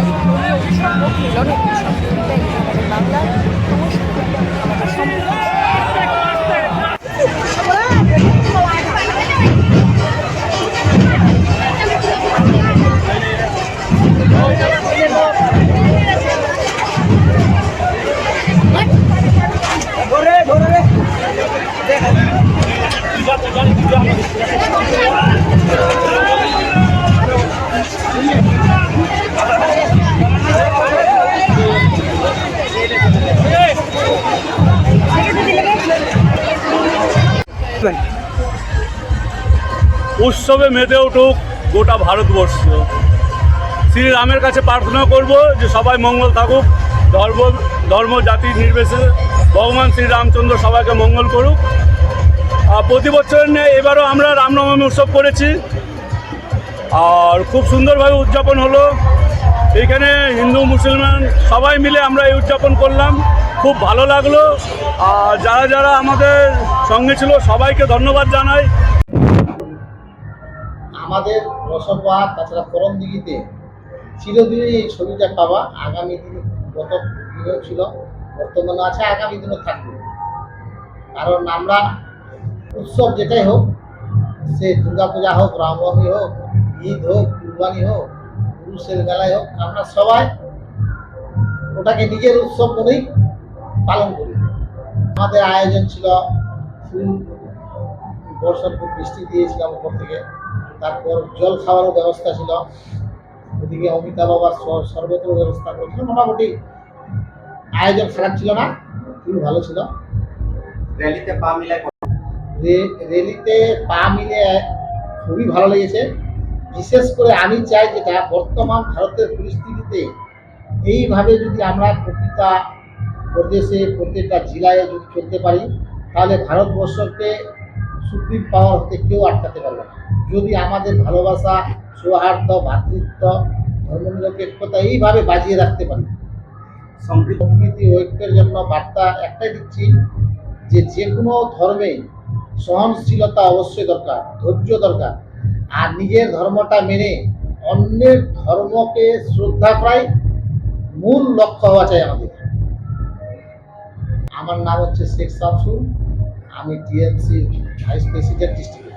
আমরা উৎসব হোক মিলনের উৎসব উৎসবে মেতে উঠুক গোটা ভারতবর্ষ। শ্রীরামের কাছে প্রার্থনা করব যে সবাই মঙ্গল থাকুক, ধর্ম ধর্ম, জাতি নির্বিশেষে ভগবান শ্রীরামচন্দ্র সবাইকে মঙ্গল করুক। আর প্রতি বছরের ন্যায় এবারও আমরা রামনবমী উৎসব করেছি। আর খুব সুন্দরভাবে উদযাপন হলো। এইখানে হিন্দু, মুসলমান সবাই মিলে আমরা এই উদযাপন করলাম। খুব ভালো লাগল। আর যারা যারা আমাদের সঙ্গে ছিল, সবাইকে ধন্যবাদ জানাই। আমাদের রসগোয়া তাছাড়া করম দিঘিতে চিরদিনই এই ছবিটা পাওয়া আগামী দিনে গত দিনেও ছিল বর্তমানে আছে, আগামী দিনও থাকবে। কারণ আমরা উৎসব যেটাই হোক, সে দুর্গাপূজা হোক, রামনবমী হোক, ঈদ হোক, কুরবানি হোক পুরুষের মেলায় হোক আমরা সবাই ওটাকে নিজের উৎসব মনেই পালন করি। আমাদের আয়োজন ছিল ফুল বর্ষার খুব বৃষ্টি দিয়েছিলাম উপর থেকে তারপর জল খাওয়ারও ব্যবস্থা ছিল। ওদিকে অমিতাভ বাবার স- শরবতের ব্যবস্থা করেছিল। মোটামুটি আয়োজন খারাপ ছিল না খুবই ভালো ছিল। র্যালিতে পা মিলায় রে- রেলিতে পা মিলে খুবই ভালো লেগেছে। বিশেষ করে আমি চাই যেটা বর্তমান ভারতের পরিস্থিতিতে এইভাবে যদি আমরা প্রতিটা প্রদেশে প্রত্যেকটা জেলায় যদি চলতে পারি, তাহলে ভারতবর্ষকে সুপ্রিম পাওয়ার হতে কেউ আটকাতে পারবে না। যদি আমাদের ভালোবাসা, সৌহার্দ্য ভ্রাতৃত্ব ধর্মনিরপেক্ষতা এইভাবে বাজিয়ে রাখতে পারি। সম্প্রীতি ঐক্যের জন্য বার্তা একটাই দিচ্ছি যে যে কোনো ধর্মে সহনশীলতা অবশ্যই দরকার, ধৈর্য দরকার। আর নিজের ধর্মটা মেনে অন্যের ধর্মকে শ্রদ্ধা করাই মূল লক্ষ্য হওয়া চাই আমাদের। আমার নাম হচ্ছে শেখ সাফসুল। আমি টিএমসি ভাইস প্রেসিডেন্ট, ডিস্ট্রিক্ট